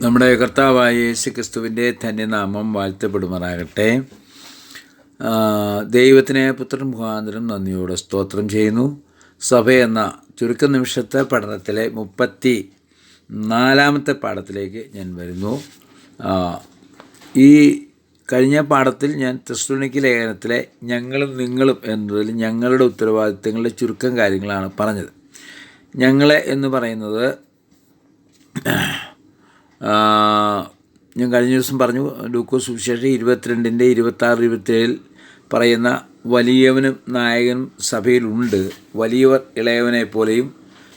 നമ്മുടെ കർത്താവായ യേശു ക്രിസ്തുവിന്റെ ധന്യനാമം വാഴ്ത്തപ്പെടുമാറാകട്ടെ. ആ, ദൈവത്തിനെ പുത്രൻ മുഖാന്തരം നന്ദിയോടെ സ്തോത്രം ചെയ്യുന്നു. സഭ എന്ന ചുരുക്ക നിമിഷത്തെ പഠനത്തിലെ മുപ്പത്തി നാലാമത്തെ പാഠത്തിലേക്ക് ഞാൻ വരുന്നു. ഈ കഴിഞ്ഞ പാഠത്തിൽ ഞാൻ തെസ്തുണിക്ക് ലേഖനത്തിലെ ഞങ്ങളും നിങ്ങളും എന്നതിൽ ഞങ്ങളുടെ ഉത്തരവാദിത്തങ്ങളുടെ ചുരുക്കം കാര്യങ്ങളാണ് പറഞ്ഞത്. ഞങ്ങളെ എന്ന് പറയുന്നത് ഞാൻ കഴിഞ്ഞ ദിവസം പറഞ്ഞു ലൂക്കോസ് സുവിശേഷം ഇരുപത്തിരണ്ടിന്റെ ഇരുപത്താറ് ഇരുപത്തേഴിൽ പറയുന്ന വലിയവനും നായകനും സഭയിലുണ്ട്. വലിയവർ ഇളയവനെ പോലെയും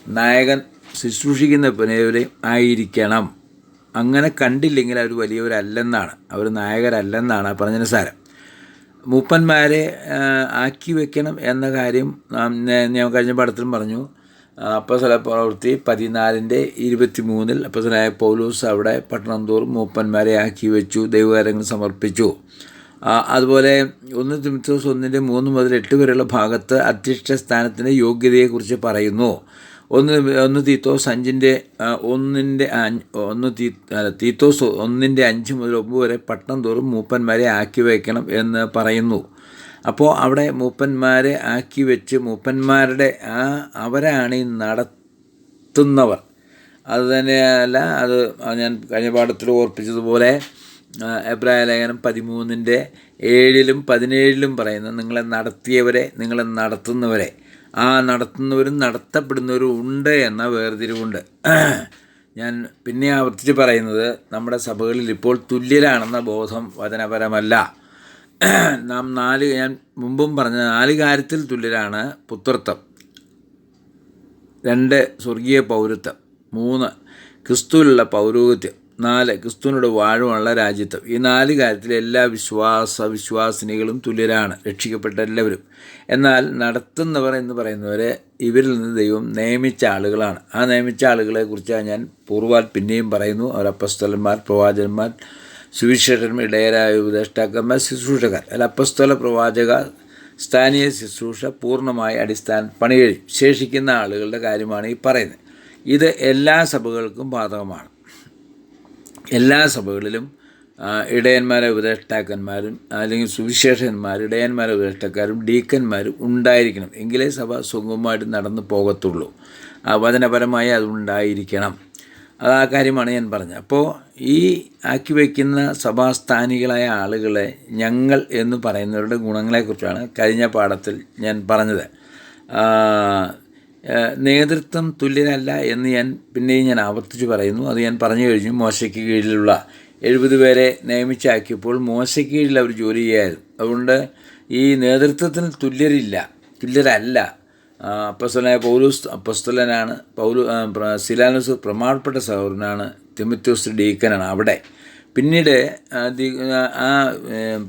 നായകൻ ശുശ്രൂഷിക്കുന്ന പോലെയും ആയിരിക്കണം. അങ്ങനെ കണ്ടില്ലെങ്കിൽ അവർ വലിയവരല്ലെന്നാണ്. അവർ നായകരല്ലെന്നാണ് ആ പറഞ്ഞതിന് സാരം. മൂപ്പന്മാരെ ആക്കി വെക്കണം എന്ന കാര്യം ഞാൻ കഴിഞ്ഞ പടത്തിലും പറഞ്ഞു. അപ്പസല പ്രവൃത്തി പതിനാലിന്റെ ഇരുപത്തി മൂന്നിൽ അപ്പസലായ പൗലൂസ് അവിടെ പട്ടണം തോറും മൂപ്പന്മാരെ ആക്കി വെച്ചു ദൈവകാര്യങ്ങൾ സമർപ്പിച്ചു. അതുപോലെ ഒന്ന് തിമിത്തോസ് ഒന്നിന്റെ മൂന്ന് മുതൽ എട്ട് വരെയുള്ള ഭാഗത്ത് അധ്യക്ഷ സ്ഥാനത്തിന്റെ യോഗ്യതയെക്കുറിച്ച് പറയുന്നു. ഒന്ന് ഒന്ന് തീത്തോസ് അഞ്ചിന്റെ ഒന്നിന്റെ ഒന്ന് തീ അല്ല, തീത്തോസ് ഒന്നിന്റെ അഞ്ച് മുതൽ ഒമ്പത് വരെ പട്ടണം തോറും മൂപ്പന്മാരെ ആക്കി വയ്ക്കണം എന്ന് പറയുന്നു. അപ്പോൾ അവിടെ മൂപ്പന്മാരെ ആക്കി വെച്ച് മൂപ്പന്മാരുടെ ആ അവരാണ് ഈ നടത്തുന്നവർ. അത് തന്നെയല്ല അത് ഞാൻ കഴിഞ്ഞ പാഠത്തിൽ ഓർപ്പിച്ചതുപോലെ എബ്രായ ലേഖനം പതിമൂന്നിന്റെ ഏഴിലും പതിനേഴിലും പറയുന്നത് നിങ്ങളെ നടത്തിയവരെ നിങ്ങളെ നടത്തുന്നവരെ. ആ നടത്തുന്നവരും നടത്തപ്പെടുന്നവരും ഉണ്ട് എന്ന വേർതിരിവുണ്ട്. ഞാൻ പിന്നെ ആവർത്തിച്ച് പറയുന്നത് നമ്മുടെ സഭകളിൽ ഇപ്പോൾ തുല്യരാണെന്ന ബോധം വചനപരമല്ല. നാം നാല് ഞാൻ മുമ്പും പറഞ്ഞ നാല് കാര്യത്തിൽ തുല്യരാണ് പുത്രത്വം. രണ്ട് സ്വർഗീയ പൗരത്വം. മൂന്ന് ക്രിസ്തുവിലുള്ള പൗരോഹിത്യം. നാല് ക്രിസ്തുവിനോട് വാഴുവാനുള്ള രാജ്യത്വം. ഈ നാല് കാര്യത്തിൽ എല്ലാ വിശ്വാസ വിശ്വാസിനികളും തുല്യരാണ് രക്ഷിക്കപ്പെട്ട എല്ലാവരും. എന്നാൽ നടത്തുന്നവർ എന്ന് പറയുന്നവരെ ഇവരിൽ നിന്ന് ദൈവം നിയമിച്ച ആളുകളാണ്. ആ നിയമിച്ച ആളുകളെ കുറിച്ചാണ് ഞാൻ പൂർവാൽ പിന്നെയും പറയുന്നു. അവർ പ്രവാചകന്മാർ സുവിശേഷന്മാർ ഇടയരായ ഉപദേഷ്ടാക്കന്മാർ ശുശ്രൂഷകർ. അല്ല പ്രവാചക സ്ഥാനീയ ശുശ്രൂഷ പൂർണമായി അടിസ്ഥാന പണി ശേഷിക്കുന്ന ആളുകളുടെ കാര്യമാണ് ഈ പറയുന്നത്. ഇത് എല്ലാ സഭകൾക്കും ബാധകമാണ്. എല്ലാ സഭകളിലും ഇടയന്മാരെ ഉപദേഷ്ടാക്കന്മാരും അല്ലെങ്കിൽ സുവിശേഷന്മാർ ഇടയന്മാരെ ഉപദേഷ്ടാക്കാരും ഡീക്കന്മാരും ഉണ്ടായിരിക്കണം. എങ്കിലേ സഭ സുഗമമായിട്ട് നടന്നു പോകത്തുള്ളൂ. ആ വചനപരമായി അതുണ്ടായിരിക്കണം അത് ആ കാര്യമാണ് ഞാൻ പറഞ്ഞത്. അപ്പോൾ ഈ ആക്കി വയ്ക്കുന്ന സഭാസ്ഥാനികളായ ആളുകളെ ഞങ്ങൾ എന്ന് പറയുന്നവരുടെ ഗുണങ്ങളെക്കുറിച്ചാണ് കഴിഞ്ഞ പാഠത്തിൽ ഞാൻ പറഞ്ഞത്. നേതൃത്വം തുല്യനല്ല എന്ന് ഞാൻ പിന്നെയും ഞാൻ ആവർത്തിച്ച് പറയുന്നു. അത് ഞാൻ പറഞ്ഞു കഴിഞ്ഞു. മോശയ്ക്ക് കീഴിലുള്ള എഴുപത് പേരെ നിയമിച്ചാക്കിയപ്പോൾ മോശയ്ക്ക് കീഴിൽ അവർ ജോലി ചെയ്യായിരുന്നു. അതുകൊണ്ട് ഈ നേതൃത്വത്തിന് തുല്യരില്ല. തുല്യരല്ല. അപ്പസ്തലായ പൗലൂസ് അപ്പസ്തലനാണ്. പൗലു സിലാനുസ് പ്രമാണപ്പെട്ട സഹോദരനാണ്. തിമത്യോസ് ഡീക്കനാണ് അവിടെ. പിന്നീട് ആ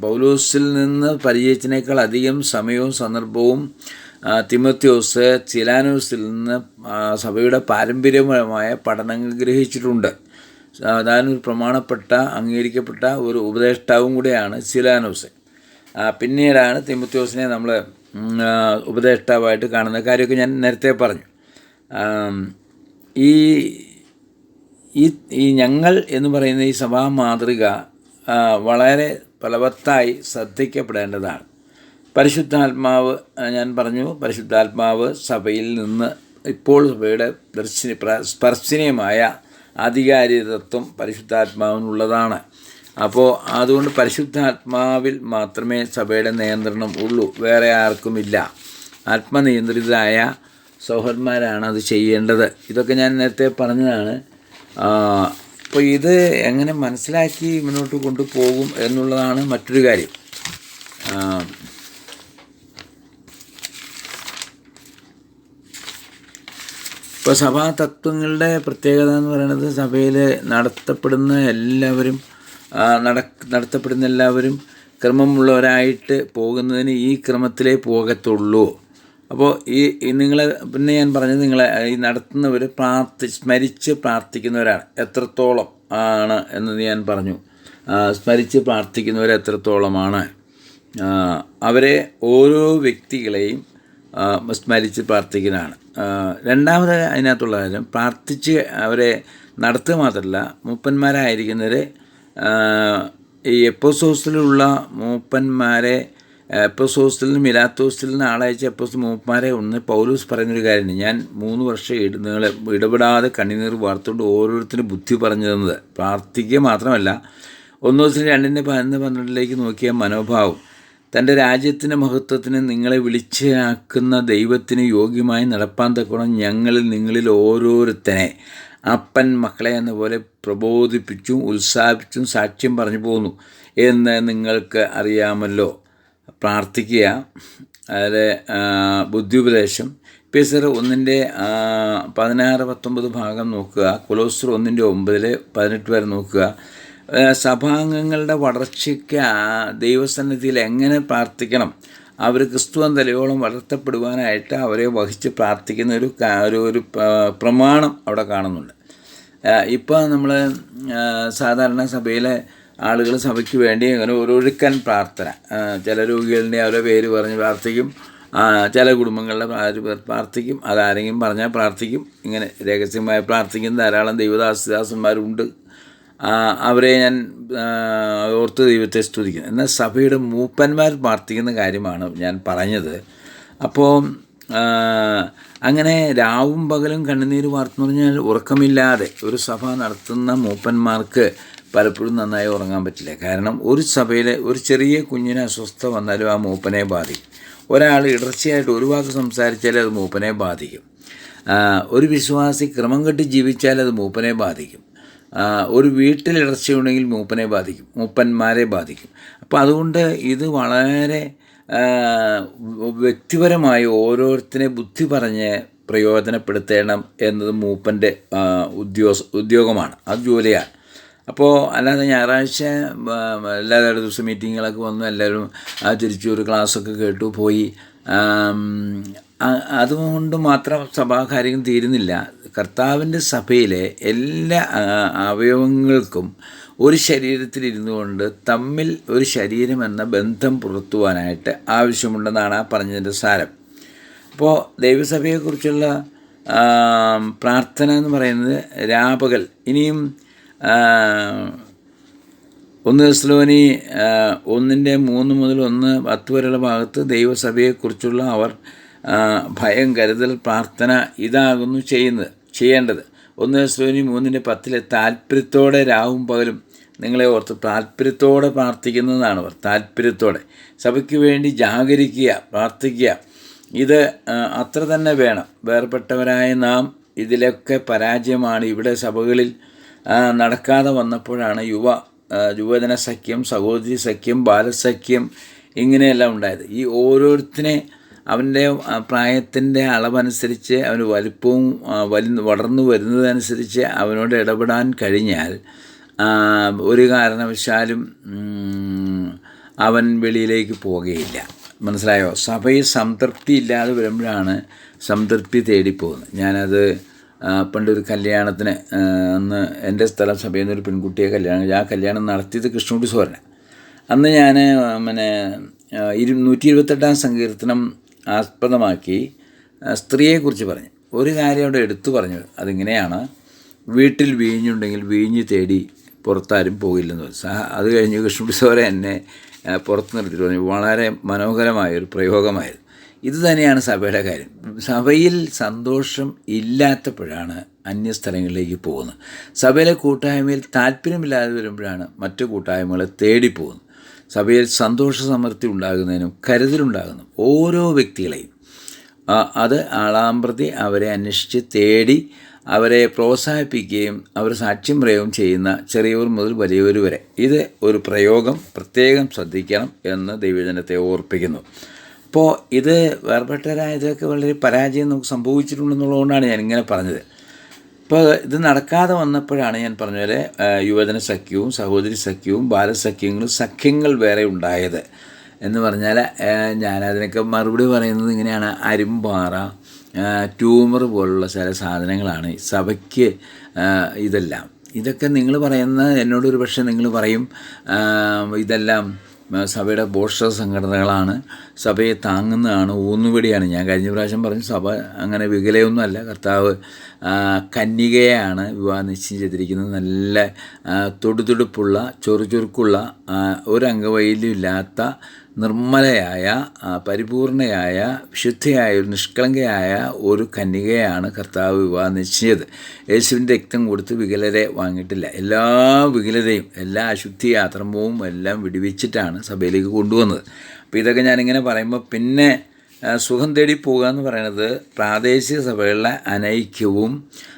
പൗലൂസിൽ നിന്ന് പരിചയിച്ചതിനേക്കാൾ അധികം സമയവും സന്ദർഭവും തിമത്യോസ് ചിലാനോസിൽ നിന്ന് സഭയുടെ പാരമ്പര്യപരമായ പഠനങ്ങൾ ഗ്രഹിച്ചിട്ടുണ്ട്. അതായത് പ്രമാണപ്പെട്ട അംഗീകരിക്കപ്പെട്ട ഒരു ഉപദേഷ്ടാവും കൂടെയാണ് സിലാനോസ് പിന്നീടാണ് തിമത്യോസിനെ നമ്മൾ ഉപദേഷ്ടാവായിട്ട് കാണുന്ന കാര്യമൊക്കെ ഞാൻ നേരത്തെ പറഞ്ഞു. ഈ ഈ ഞങ്ങൾ എന്ന് പറയുന്ന ഈ സഭാ മാതൃക വളരെ ഫലവത്തായി ശ്രദ്ധിക്കപ്പെടേണ്ടതാണ്. പരിശുദ്ധാത്മാവ് ഞാൻ പറഞ്ഞു പരിശുദ്ധാത്മാവ് സഭയിൽ നിന്ന് ഇപ്പോൾ സഭയുടെ ദർശന സ്പർശനീയമായ ആധികാരികത്വം പരിശുദ്ധാത്മാവിനുള്ളതാണ്. അപ്പോൾ അതുകൊണ്ട് പരിശുദ്ധാത്മാവിൽ മാത്രമേ സഭയുടെ നിയന്ത്രണം ഉള്ളൂ വേറെ ആർക്കുമില്ല ആത്മനിയന്ത്രിതരായ സൗഹൃദന്മാരാണ് അത് ചെയ്യേണ്ടത്. ഇതൊക്കെ ഞാൻ നേരത്തെ പറഞ്ഞതാണ്. അപ്പോൾ ഇത് എങ്ങനെ മനസ്സിലാക്കി മുന്നോട്ട് കൊണ്ടുപോകും എന്നുള്ളതാണ് മറ്റൊരു കാര്യം. ഇപ്പോൾ സഭാ തത്വങ്ങളുടെ പ്രത്യേകത എന്ന് പറയുന്നത് സഭയിൽ നടത്തപ്പെടുന്ന എല്ലാവരും നട- നടത്തപ്പെടുന്ന എല്ലാവരും ക്രമമുള്ളവരായിട്ട് പോകുന്നതിന് ഈ ക്രമത്തിലേ പോകത്തുള്ളൂ. അപ്പോൾ ഈ നിങ്ങൾ പിന്നെ ഞാൻ പറഞ്ഞത് നിങ്ങളെ ഈ നടത്തുന്നവർ പ്രാർത്ഥി സ്മരിച്ച് പ്രാർത്ഥിക്കുന്നവരാണ്. എത്രത്തോളം ആണ് എന്ന് ഞാൻ പറഞ്ഞു. സ്മരിച്ച് പ്രാർത്ഥിക്കുന്നവർ എത്രത്തോളമാണ്. അവരെ ഓരോ വ്യക്തികളെയും സ്മരിച്ച് പ്രാർത്ഥിക്കുന്നതാണ്. രണ്ടാമത് അതിനകത്തുള്ള കാര്യം പ്രാർത്ഥിച്ച് അവരെ നടത്തുക മാത്രമല്ല മൂപ്പന്മാരായിരിക്കുന്നവരെ ഈ എപ്പോസോസിലുള്ള മൂപ്പന്മാരെ എപ്പോസോസിലും മിലാത്തോസിലും ആളയച്ച എപ്പോസ് മൂപ്പന്മാരെ ഒന്ന് പൗലൂസ് പറയുന്നൊരു കാര്യമുണ്ട്. ഞാൻ മൂന്ന് വർഷം ഇട നിങ്ങളെ ഇടപെടാതെ കണ്ണുനീർ വാർത്തുകൊണ്ട് ഓരോരുത്തരും ബുദ്ധി പറഞ്ഞു തന്നത്. പ്രാർത്ഥിക്കുക മാത്രമല്ല ഒന്ന് ദിവസം രണ്ടിന്റെ പതിനൊന്ന് പന്ത്രണ്ടിലേക്ക് നോക്കിയ മനോഭാവം. തന്റെ രാജ്യത്തിന്റെ മഹത്വത്തിന് നിങ്ങളെ വിളിച്ചാക്കുന്ന ദൈവത്തിന് യോഗ്യമായി നടപ്പാൻ തക്കോണം ഞങ്ങളിൽ നിങ്ങളിൽ ഓരോരുത്തനെ അപ്പൻ മക്കളെ എന്ന പോലെ പ്രബോധിപ്പിച്ചും ഉത്സാഹിപ്പിച്ചും സാക്ഷ്യം പറഞ്ഞു പോന്നു എന്ന് നിങ്ങൾക്ക് അറിയാമല്ലോ. പ്രാർത്ഥിക്കുക. അതിൽ ബുദ്ധിയുപദേശം പിസർ ഒന്നിന്റെ പതിനാറ് പത്തൊമ്പത് ഭാഗം നോക്കുക. കൊലോസ്റ്റർ ഒന്നിന്റെ ഒമ്പതിൽ പതിനെട്ട് വരെ നോക്കുക. സഭാംഗങ്ങളുടെ വളർച്ചയ്ക്ക് ദൈവസന്നിധിയിൽ എങ്ങനെ പ്രാർത്ഥിക്കണം? അവർ ക്രിസ്തുവൻ തലയോളം വളർത്തപ്പെടുവാനായിട്ട് അവരെ വഹിച്ച് പ്രാർത്ഥിക്കുന്ന ഒരു ഒരു പ്രമാണം അവിടെ കാണുന്നുണ്ട്. ഇപ്പോൾ നമ്മൾ സാധാരണ സഭയിലെ ആളുകൾ സഭയ്ക്ക് വേണ്ടി അങ്ങനെ ഒരു ഒഴുക്കൻ പ്രാർത്ഥന ചില രോഗികളുടെ അവരുടെ പേര് പറഞ്ഞ് പ്രാർത്ഥിക്കും. ചില കുടുംബങ്ങളുടെ പ്രാർത്ഥിക്കും. അതാരെങ്കിലും പറഞ്ഞാൽ പ്രാർത്ഥിക്കും. ഇങ്ങനെ രഹസ്യമായി പ്രാർത്ഥിക്കുന്ന ധാരാളം ദൈവദാസദാസന്മാരുണ്ട്. അവരെ ഞാൻ ഓർത്ത് ദൈവത്തെ സ്തുതിക്കുന്നു. എന്നാൽ സഭയുടെ മൂപ്പന്മാർ പ്രാർത്ഥിക്കുന്ന കാര്യമാണ് ഞാൻ പറഞ്ഞത്. അപ്പോൾ അങ്ങനെ രാവും പകലും കണ്ണുനീര് വാർത്തെന്ന് പറഞ്ഞാൽ ഉറക്കമില്ലാതെ ഒരു സഭ നടത്തുന്ന മൂപ്പന്മാർക്ക് പലപ്പോഴും നന്നായി ഉറങ്ങാൻ പറ്റില്ല. കാരണം ഒരു സഭയിലെ ഒരു ചെറിയ കുഞ്ഞിന് അസ്വസ്ഥ വന്നാലും ആ മൂപ്പനെ ബാധിക്കും. ഒരാൾ ഇടർച്ചയായിട്ട് ഒരു വാക്ക് സംസാരിച്ചാൽ അത് മൂപ്പനെ ബാധിക്കും. ഒരു വിശ്വാസി ക്രമം കെട്ടി ജീവിച്ചാൽ അത് മൂപ്പനെ ബാധിക്കും. ഒരു വീട്ടിൽ ഇടർച്ചയുണ്ടെങ്കിൽ മൂപ്പനെ ബാധിക്കും മൂപ്പന്മാരെ ബാധിക്കും. അപ്പോൾ അതുകൊണ്ട് ഇത് വളരെ വ്യക്തിപരമായി ഓരോരുത്തരെ ബുദ്ധി പറഞ്ഞ് പ്രയോജനപ്പെടുത്തണം എന്നത് മൂപ്പന്റെ ഉദ്യോഗ ഉദ്യോഗമാണ്. അത് ജോലിയാണ്. അപ്പോൾ അല്ലാതെ ഞായറാഴ്ച എല്ലാ ദിവസം മീറ്റിങ്ങുകളൊക്കെ വന്നു എല്ലാവരും തിരിച്ചു ഒരു ക്ലാസ്സൊക്കെ കേട്ടു പോയി അതുകൊണ്ട് മാത്രം സഭാകാര്യം തീരുന്നില്ല. കർത്താവിന്റെ സഭയിലെ എല്ലാ അവയവങ്ങൾക്കും ഒരു ശരീരത്തിലിരുന്നു കൊണ്ട് തമ്മിൽ ഒരു ശരീരം എന്ന ബന്ധം പുലർത്തുവാനായിട്ട് ആവശ്യമുണ്ടെന്നാണ് ആ പറഞ്ഞതിന്റെ സാരം. അപ്പോൾ ദൈവസഭയെക്കുറിച്ചുള്ള പ്രാർത്ഥന എന്ന് പറയുന്നത് രാപകൽ. ഇനിയും ഒന്ന് സ്ലോനി ഒന്നിന്റെ മൂന്ന് മുതൽ ഒന്ന് പത്ത് വരെയുള്ള ഭാഗത്ത് ദൈവസഭയെക്കുറിച്ചുള്ള അവർ ഭയം കരുതൽ പ്രാർത്ഥന ഇതാകുന്നു ചെയ്യുന്നത് ചെയ്യേണ്ടത്. ഒന്ന് സ്ലോനി മൂന്നിന്റെ പത്തിലെ താല്പര്യത്തോടെ രാവും പകലും നിങ്ങളെ ഓർത്ത് താല്പര്യത്തോടെ പ്രാർത്ഥിക്കുന്നതാണ് അവർ താല്പര്യത്തോടെ സഭയ്ക്ക് വേണ്ടി ജാഗരിക്കുക പ്രാർത്ഥിക്കുക. ഇത് അത്ര തന്നെ വേണം. വേർപെട്ടവരായ നാം ഇതിലൊക്കെ പരാജയമാണ്. ഇവിടെ സഭകളിൽ നടക്കാതെ വന്നപ്പോഴാണ് യുവ യുവജന സഖ്യം സഹോദരി സഖ്യം ബാലസഖ്യം ഇങ്ങനെയെല്ലാം ഉണ്ടായത്. ഈ ഓരോരുത്തനെ അവന്റെ പ്രായത്തിന്റെ അളവനുസരിച്ച് അവന് വലിപ്പവും വലി വളർന്നു വരുന്നതനുസരിച്ച് അവനോട് ഇടപെടാൻ കഴിഞ്ഞാൽ ഒരു കാരണവശാലും അവൻ വെളിയിലേക്ക് പോകുകയില്ല. മനസ്സിലായോ? സഭയിൽ സംതൃപ്തി ഇല്ലാതെ വരുമ്പോഴാണ് സംതൃപ്തി തേടിപ്പോകുന്നത്. ഞാനത് പണ്ടൊരു കല്യാണത്തിന് അന്ന് എന്റെ സ്ഥലം സഭയിൽ നിന്നൊരു പെൺകുട്ടിയെ കല്യാണം ആ കല്യാണം നടത്തിയത് കൃഷ്ണകുട്ടി സോരന അന്ന് ഞാൻ പിന്നെ ഇരു നൂറ്റി ഇരുപത്തെട്ടാം സങ്കീർത്തനം ആസ്പദമാക്കി സ്ത്രീയെക്കുറിച്ച് പറഞ്ഞു. ഒരു കാര്യം അവിടെ എടുത്തു പറഞ്ഞു. അതിങ്ങനെയാണ് വീട്ടിൽ വീഞ്ഞുണ്ടെങ്കിൽ വീഞ്ഞ് തേടി പുറത്താരും പോകില്ലെന്ന് പറഞ്ഞു. സഹ അത് കഴിഞ്ഞ് കൃഷ്ണകുട്ടി സോര എന്നെ പുറത്തു നിർത്തിയിട്ട് പറഞ്ഞു. വളരെ മനോഹരമായ ഒരു പ്രയോഗമായിരുന്നു. ഇത് തന്നെയാണ് സഭയുടെ കാര്യം. സഭയിൽ സന്തോഷം ഇല്ലാത്തപ്പോഴാണ് അന്യസ്ഥലങ്ങളിലേക്ക് പോകുന്നത്. സഭയിലെ കൂട്ടായ്മയിൽ താല്പര്യമില്ലാതെ വരുമ്പോഴാണ് മറ്റു കൂട്ടായ്മകളെ തേടിപ്പോകുന്നത് സഭയിൽ സന്തോഷ സമൃദ്ധി ഉണ്ടാകുന്നതിനും കരുതലുണ്ടാകുന്നു ഓരോ വ്യക്തികളെയും. അത് ആളാമ്പ്രതി അവരെ അന്വേഷിച്ച് തേടി അവരെ പ്രോത്സാഹിപ്പിക്കുകയും അവർ സാക്ഷ്യം പറയുകയും ചെയ്യുന്ന ചെറിയവർ മുതൽ വലിയവർ വരെ. ഇത് ഒരു പ്രയോഗം പ്രത്യേകം ശ്രദ്ധിക്കണം എന്ന് ദൈവജനത്തെ ഓർപ്പിക്കുന്നു. അപ്പോൾ ഇത് വേർപെട്ടവരായതൊക്കെ വളരെ പരാജയം നമുക്ക് സംഭവിച്ചിട്ടുണ്ടെന്നുള്ളതുകൊണ്ടാണ് ഞാൻ ഇങ്ങനെ പറഞ്ഞത്. ഇപ്പോൾ ഇത് നടക്കാതെ വന്നപ്പോഴാണ് ഞാൻ പറഞ്ഞ പോലെ യുവജന സഖ്യവും സഹോദരി സഖ്യവും ബാലസഖ്യങ്ങളും സഖ്യങ്ങൾ വേറെ ഉണ്ടായത് എന്ന് പറഞ്ഞാൽ ഞാനതിനൊക്കെ മറുപടി പറയുന്നത് ഇങ്ങനെയാണ്. അരിമ്പാറ ട്യൂമർ പോലുള്ള ചില സാധനങ്ങളാണ് സഭയ്ക്ക് ഇതെല്ലാം. ഇതൊക്കെ നിങ്ങൾ പറയുന്ന എന്നോടൊരു പക്ഷേ നിങ്ങൾ പറയും ഇതെല്ലാം സഭയുടെ പോഷക സംഘടനകളാണ് സഭയെ താങ്ങുന്നതാണ് ഊന്നുപിടിയാണ്. ഞാൻ കഴിഞ്ഞ പ്രാവശ്യം പറഞ്ഞു സഭ അങ്ങനെ വികലയൊന്നുമല്ല. കർത്താവ് കന്യകയാണ് വിവാഹം നിശ്ചയം ചെയ്തിരിക്കുന്നത്. നല്ല തൊടുതുടുപ്പുള്ള ചൊറുചുറുക്കുള്ള ഒരു അംഗവൈകല്യം ഇല്ലാത്ത നിർമ്മലയായ പരിപൂർണയായ വിശുദ്ധയായ ഒരു നിഷ്കളങ്കയായ ഒരു കന്യകയാണ് കർത്താവ് വിവാഹം നിശ്ചയത് യേശുവിന്റെ രക്തം കൊടുത്ത് വികലരെ വാങ്ങിയിട്ടില്ല. എല്ലാ വികലതയും എല്ലാ അശുദ്ധി ആത്രംഭവും എല്ലാം വിടിവിച്ചിട്ടാണ് സഭയിലേക്ക് കൊണ്ടുവന്നത്. അപ്പോൾ ഇതൊക്കെ ഞാനിങ്ങനെ പറയുമ്പോൾ പിന്നെ സുഖം തേടി പോകുക എന്ന് പറയുന്നത് പ്രാദേശിക സഭകളിലെ അനൈക്യവും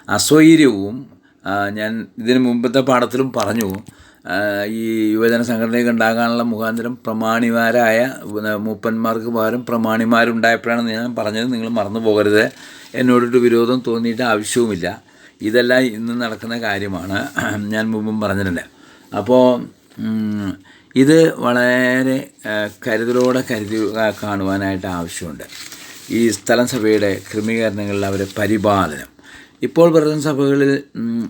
അസ്വൈര്യവും ഞാൻ ഇതിന് മുമ്പത്തെ പാഠത്തിലും പറഞ്ഞു. ഈ യുവജന സംഘടനയൊക്കെ ഉണ്ടാകാനുള്ള മുഖാന്തരം പ്രമാണിമാരായ മൂപ്പന്മാർക്ക് പകരം പ്രമാണിമാരുണ്ടായപ്പോഴാണ് ഞാൻ പറഞ്ഞത് നിങ്ങൾ മറന്നു പോകരുത്. എന്നോടൊരു വിരോധം തോന്നിയിട്ട് ആവശ്യവുമില്ല. ഇതെല്ലാം ഇന്ന് നടക്കുന്ന കാര്യമാണ്. ഞാൻ മുമ്പും പറഞ്ഞിട്ടുണ്ട്. അപ്പോൾ ഇത് വളരെ കരുതലോടെ കരുതി കാണുവാനായിട്ട് ആവശ്യമുണ്ട്. ഈ സ്ഥലം സഭയുടെ ക്രമീകരണങ്ങളിൽ അവരെ പരിപാലനം. ഇപ്പോൾ വരുന്ന സഭകളിൽ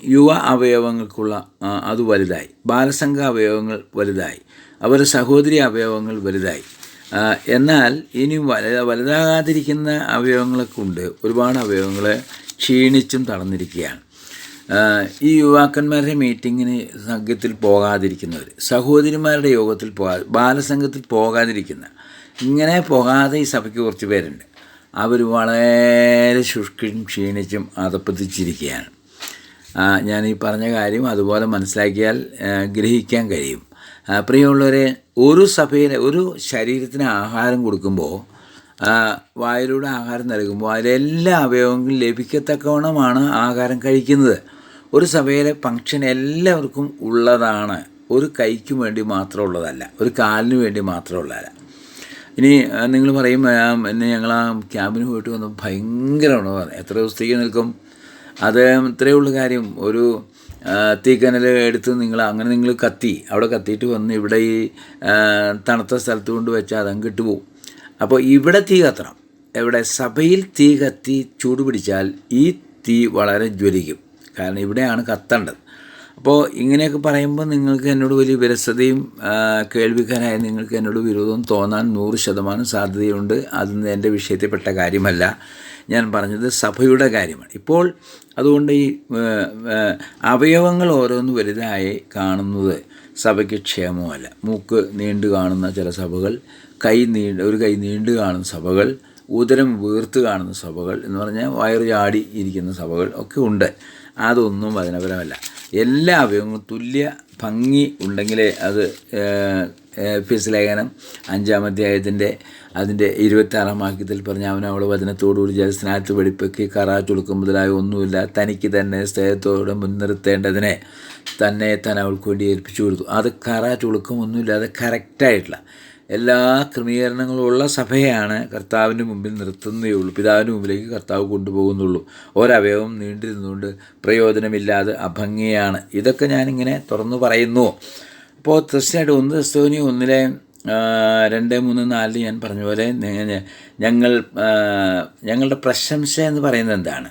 യുവ അവയവങ്ങൾക്കുള്ള അത് വലുതായി. ബാലസംഘ അവയവങ്ങൾ വലുതായി. അവരുടെ സഹോദരി അവയവങ്ങൾ വലുതായി. എന്നാൽ ഇനി വല വലുതാകാതിരിക്കുന്ന അവയവങ്ങളൊക്കെ ഉണ്ട് ഒരുപാട് അവയവങ്ങൾ ക്ഷീണിച്ചും തളർന്നിരിക്കുകയാണ്. ഈ യുവാക്കന്മാരുടെ മീറ്റിങ്ങിന് സംഘത്തിൽ പോകാതിരിക്കുന്നവർ സഹോദരിമാരുടെ യോഗത്തിൽ പോകാ ബാലസംഘത്തിൽ പോകാതിരിക്കുന്ന ഇങ്ങനെ പോകാതെ ഈ സഭയ്ക്ക് കുറച്ച് പേരുണ്ട്. അവർ വളരെ ശുഷ്കും ക്ഷീണിച്ചും അതപ്പതിച്ചിരിക്കുകയാണ് ഞാൻ ഈ പറഞ്ഞ കാര്യം അതുപോലെ മനസ്സിലാക്കിയാൽ ഗ്രഹിക്കാൻ കഴിയും. പ്രിയമുള്ളവരെ ഒരു സഭയിലെ ഒരു ശരീരത്തിന് ആഹാരം കൊടുക്കുമ്പോൾ വായിലൂടെ ആഹാരം നൽകുമ്പോൾ അതിലെല്ലാ അവയവങ്ങളും ലഭിക്കത്തക്കവണ്ണമാണ് ആഹാരം കഴിക്കുന്നത്. ഒരു സഭയിലെ ഫങ്ഷൻ എല്ലാവർക്കും ഉള്ളതാണ്. ഒരു കൈക്ക് വേണ്ടി മാത്രമുള്ളതല്ല ഒരു കാലിന് വേണ്ടി മാത്രമുള്ളതല്ല. ഇനി നിങ്ങൾ പറയും എന്നെ ഞങ്ങൾ ആ ക്യാമ്പിന് പോയിട്ട് വന്ന് ഭയങ്കരമാണ് എത്ര ദിവസത്തേക്ക് നിൽക്കും? അത് ഇത്രയേ ഉള്ളൂ കാര്യം. ഒരു തീക്കനൽ എടുത്ത് നിങ്ങൾ അങ്ങനെ നിങ്ങൾ കത്തി. അവിടെ കത്തിയിട്ട് വന്ന് ഇവിടെ ഈ തണുത്ത സ്ഥലത്ത് കൊണ്ട് വെച്ചാൽ അതങ്ങ് കിട്ടുപോകും. അപ്പോൾ ഇവിടെ തീ കത്തണം. ഇവിടെ സഭയിൽ തീ കത്തി ചൂട് പിടിച്ചാൽ ഈ തീ വളരെ ജ്വലിക്കും. കാരണം ഇവിടെയാണ് കത്തേണ്ടത്. അപ്പോൾ ഇങ്ങനെയൊക്കെ പറയുമ്പോൾ നിങ്ങൾക്ക് എന്നോട് വലിയ വിരസതയും കേൾവിക്കാരായ നിങ്ങൾക്ക് എന്നോട് വിരോധവും തോന്നാൻ നൂറ് ശതമാനം സാധ്യതയുണ്ട്. അതൊന്നും എന്റെ വിഷയത്തിൽപ്പെട്ട കാര്യമല്ല. ഞാൻ പറഞ്ഞത് സഭയുടെ കാര്യമാണ്. ഇപ്പോൾ അതുകൊണ്ട് ഈ അവയവങ്ങൾ ഓരോന്ന് വലുതായി കാണുന്നത് സഭയ്ക്ക് ക്ഷേമമല്ല. മൂക്ക് നീണ്ടു കാണുന്ന ചില സഭകൾ കൈ നീണ്ട് ഒരു കൈ നീണ്ടു കാണുന്ന സഭകൾ ഉദരം വീർത്ത് കാണുന്ന സഭകൾ എന്ന് പറഞ്ഞാൽ വയറ് ചാടി ഇരിക്കുന്ന സഭകൾ ഒക്കെ ഉണ്ട്. അതൊന്നും വചനപരമല്ല. എല്ലാ അവയവങ്ങളും തുല്യ ഭംഗി ഉണ്ടെങ്കിലേ അത് എഫീസ് ലേഖനം അഞ്ചാം അധ്യായത്തിന്റെ അതിന്റെ ഇരുപത്താറാം വാക്യത്തിൽ പറഞ്ഞ അവൻ അവളെ വചനത്തോടുകൂടി ജലസ്നാനത്ത് വെടിപ്പൊക്കി കറാ ചുളുക്കം മുതലായ ഒന്നുമില്ല. തനിക്ക് തന്നെ സ്നേഹത്തോടെ മുൻനിർത്തേണ്ടതിനെ തന്നെ തന്നെ അവൾക്ക് വേണ്ടി ഏൽപ്പിച്ചു കൊടുത്തു. അത് കറ ചുളുക്കം ഒന്നുമില്ലാതെ കറക്റ്റായിട്ടുള്ള എല്ലാ ക്രമീകരണങ്ങളും ഉള്ള സഭയാണ് കർത്താവിന്റെ മുമ്പിൽ നിർത്തുന്നേ ഉള്ളൂ. പിതാവിന്റെ മുമ്പിലേക്ക് കർത്താവ് കൊണ്ടുപോകുന്നുള്ളൂ. ഒരവയവം നീണ്ടിരുന്നുകൊണ്ട് പ്രയോജനമില്ലാതെ അഭംഗിയാണ്. ഇതൊക്കെ ഞാനിങ്ങനെ തുറന്നു പറയുന്നു. അപ്പോൾ തീർച്ചയായിട്ടും ഒന്ന് ക്രിസ്തുവിനി ഒന്നിലെ രണ്ട് മൂന്ന് നാലിൽ ഞാൻ പറഞ്ഞ പോലെ ഞങ്ങൾ ഞങ്ങളുടെ പ്രശംസ എന്ന് പറയുന്നത് എന്താണ്?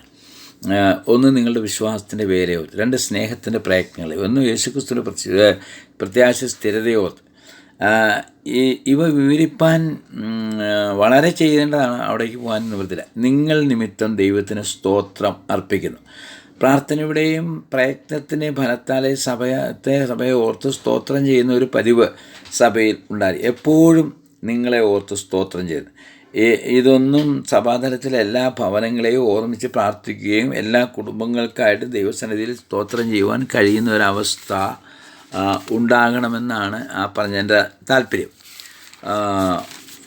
ഒന്ന് നിങ്ങളുടെ വിശ്വാസത്തിന്റെ വേരയോ രണ്ട് സ്നേഹത്തിന്റെ പ്രയത്നങ്ങൾ ഒന്ന് യേശുക്രിസ്തുവിന്റെ പ്രത്യ പ്രത്യാശ ഈ ഇവ വിവരിപ്പാൻ വളരെ ചെയ്യേണ്ടതാണ് അവിടേക്ക് പോകാൻ നിവൃത്തില്ല നിങ്ങൾ നിമിത്തം ദൈവത്തിന് സ്തോത്രം അർപ്പിക്കുന്നു. പ്രാർത്ഥനയുടെയും പ്രയത്നത്തിന്റെ ഫലത്താലെ സഭയത്തെ സഭയെ ഓർത്ത് സ്തോത്രം ചെയ്യുന്ന ഒരു പതിവ് സഭയിൽ ഉണ്ടായി. എപ്പോഴും നിങ്ങളെ ഓർത്ത് സ്തോത്രം ചെയ്യുന്നു. ഇതൊന്നും സഭാതലത്തിലെ എല്ലാ ഭവനങ്ങളെയും ഓർമ്മിച്ച് പ്രാർത്ഥിക്കുകയും എല്ലാ കുടുംബങ്ങൾക്കായിട്ട് ദൈവസന്നിധിയിൽ സ്തോത്രം ചെയ്യുവാൻ കഴിയുന്ന ഒരവസ്ഥ ഉണ്ടാകണമെന്നാണ് ആ പറഞ്ഞതിന്റെ താല്പര്യം.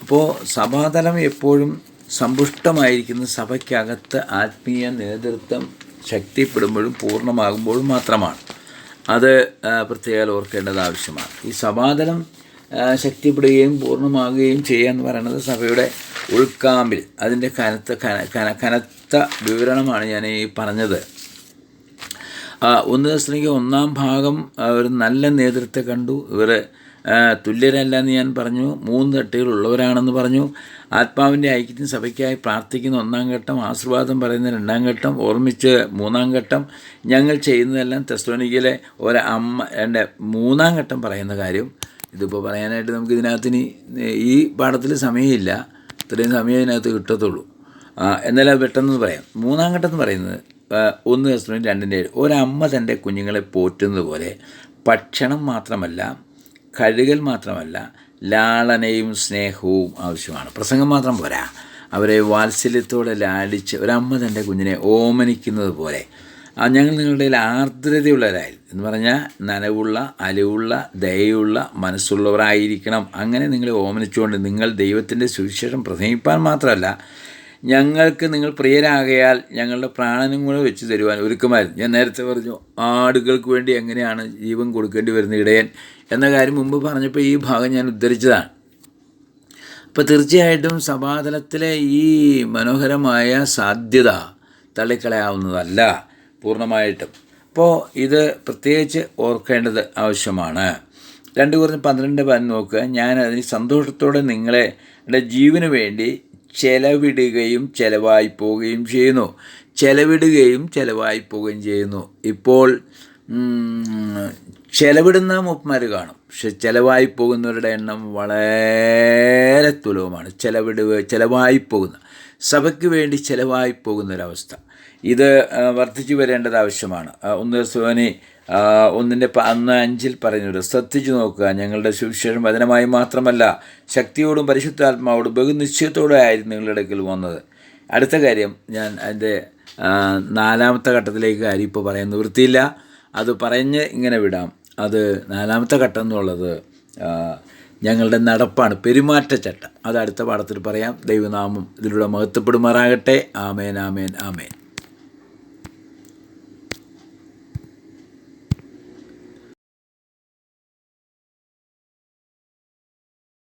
അപ്പോൾ സഭാതലം എപ്പോഴും സമ്പുഷ്ടമായിരിക്കുന്ന സഭയ്ക്കകത്ത് ആത്മീയ നേതൃത്വം ശക്തിപ്പെടുമ്പോഴും പൂർണമാകുമ്പോഴും മാത്രമാണ്. അത് പ്രത്യേകം ഓർക്കേണ്ടത് ആവശ്യമാണ്. ഈ സഭാതലം ശക്തിപ്പെടുകയും പൂർണമാകുകയും ചെയ്യുക എന്ന് പറയുന്നത് സഭയുടെ ഉൾക്കാമ്പിൽ. അതിന്റെ കനത്ത കന കന കനത്ത വിവരണമാണ് ഞാൻ ഈ പറഞ്ഞത്. ഒന്ന് ദശനിക്ക് ഒന്നാം ഭാഗം ഒരു നല്ല നേതൃത്വം കണ്ടു. ഇവർ തുല്യരല്ല എന്ന് ഞാൻ പറഞ്ഞു. മൂന്ന് തട്ടുകളുള്ളവരാണെന്ന് പറഞ്ഞു. ആത്മാവിന്റെ ഐക്യത്തിന് സഭയ്ക്കായി പ്രാർത്ഥിക്കുന്ന ഒന്നാം ഘട്ടം ആശീർവാദം പറയുന്ന രണ്ടാം ഘട്ടം ഓർമ്മിച്ച് മൂന്നാം ഘട്ടം. ഞങ്ങൾ ചെയ്യുന്നതെല്ലാം തെസ്ലോനിക്കയിലെ ഒരു അമ്മ എന്റെ മൂന്നാം ഘട്ടം പറയുന്ന കാര്യം. ഇതിപ്പോൾ പറയാനായിട്ട് നമുക്ക് ഇതിനകത്തിന് ഈ പാഠത്തിൽ സമയമില്ല. ഇത്രയും സമയം ഇതിനകത്ത് കിട്ടത്തുള്ളൂ. എന്നാലും പെട്ടെന്ന് പറയാം. മൂന്നാം ഘട്ടം എന്ന് പറയുന്നത് ഒന്ന് ദിവസം രണ്ടിന്റെ ഏഴ് ഒരമ്മ തന്റെ കുഞ്ഞുങ്ങളെ പോറ്റുന്നത് പോലെ ഭക്ഷണം മാത്രമല്ല കഴുകൽ മാത്രമല്ല ലാളനയും സ്നേഹവും ആവശ്യമാണ്. പ്രസംഗം മാത്രം പോരാ. അവരെ വാത്സല്യത്തോടെ ലാളിച്ച് ഒരമ്മ തന്റെ കുഞ്ഞിനെ ഓമനിക്കുന്നത് പോലെ. ഞങ്ങൾ നിങ്ങളുടെ ആർദ്രതയുള്ളവരായി. എന്ന് പറഞ്ഞാൽ നനവുള്ള അലിവുള്ള ദയയുള്ള മനസ്സുള്ളവരായിരിക്കണം. അങ്ങനെ നിങ്ങളെ ഓമനിച്ചുകൊണ്ട് നിങ്ങൾ ദൈവത്തിന്റെ സുവിശേഷം പ്രസംഗിപ്പാൻ മാത്രമല്ല ഞങ്ങൾക്ക് നിങ്ങൾ പ്രിയരാകയാൽ ഞങ്ങളുടെ പ്രാണനും കൂടെ വെച്ച് തരുവാൻ ഒരുക്കമായിരുന്നു. ഞാൻ നേരത്തെ പറഞ്ഞു ആടുകൾക്ക് വേണ്ടി എങ്ങനെയാണ് ജീവൻ കൊടുക്കേണ്ടി വരുന്ന ഇടയൻ? എന്ന കാര്യം മുമ്പ് പറഞ്ഞപ്പോൾ ഈ ഭാഗം ഞാൻ ഉദ്ധരിച്ചതാണ്. അപ്പോൾ തീർച്ചയായിട്ടും സഭാതലത്തിലെ ഈ മനോഹരമായ സാധ്യത തള്ളിക്കളയാവുന്നതല്ല പൂർണമായിട്ടും. അപ്പോൾ ഇത് പ്രത്യേകിച്ച് ഓർക്കേണ്ടത് ആവശ്യമാണ്. രണ്ട് കുറഞ്ഞ് പന്ത്രണ്ട് പതിന് നോക്കുക. ഞാൻ അതിന് സന്തോഷത്തോടെ നിങ്ങളെ എന്റെ ജീവന് വേണ്ടി ചെലവിടുകയും ചെലവായി പോവുകയും ചെയ്യുന്നു. ചെലവിടുകയും ചെലവായി പോവുകയും ചെയ്യുന്നു. ഇപ്പോൾ ചെലവിടുന്ന മുപ്പന്മാർ കാണും. പക്ഷെ ചിലവായി പോകുന്നവരുടെ എണ്ണം വളരെ തുലവുമാണ്. ചെലവിടുക ചിലവായി പോകുന്ന സഭയ്ക്ക് വേണ്ടി ചിലവായി പോകുന്ന ഒരവസ്ഥ. ഇത് വർദ്ധിച്ചു വരേണ്ടത് ആവശ്യമാണ്. ഒന്ന് സോനി ഒന്നിന്റെ അന്ന് അഞ്ചിൽ പറഞ്ഞു ശ്രദ്ധിച്ചു നോക്കുക ഞങ്ങളുടെ സുവിശേഷം വചനമായി മാത്രമല്ല ശക്തിയോടും പരിശുദ്ധാത്മാവോടും ബഹുനിശ്ചയത്തോടെ ആയിരുന്നു നിങ്ങളുടെ അടുക്കൽ വന്നത്. അടുത്ത കാര്യം ഞാൻ അതിന്റെ നാലാമത്തെ ഘട്ടത്തിലേക്ക് കാര്യം ഇപ്പോൾ പറയാൻ നിവൃത്തിയില്ല. അത് പറഞ്ഞ് ഇങ്ങനെ വിടാം. അത് നാലാമത്തെ ഘട്ടം എന്നുള്ളത് ഞങ്ങളുടെ നടപ്പാണ് പെരുമാറ്റച്ചട്ടം. അത് അടുത്ത പാഠത്തിൽ പറയാം. ദൈവനാമം ഇതിലൂടെ മഹത്വപ്പെടുമാറാകട്ടെ. ആമേൻ ആമേൻ ആമേൻ.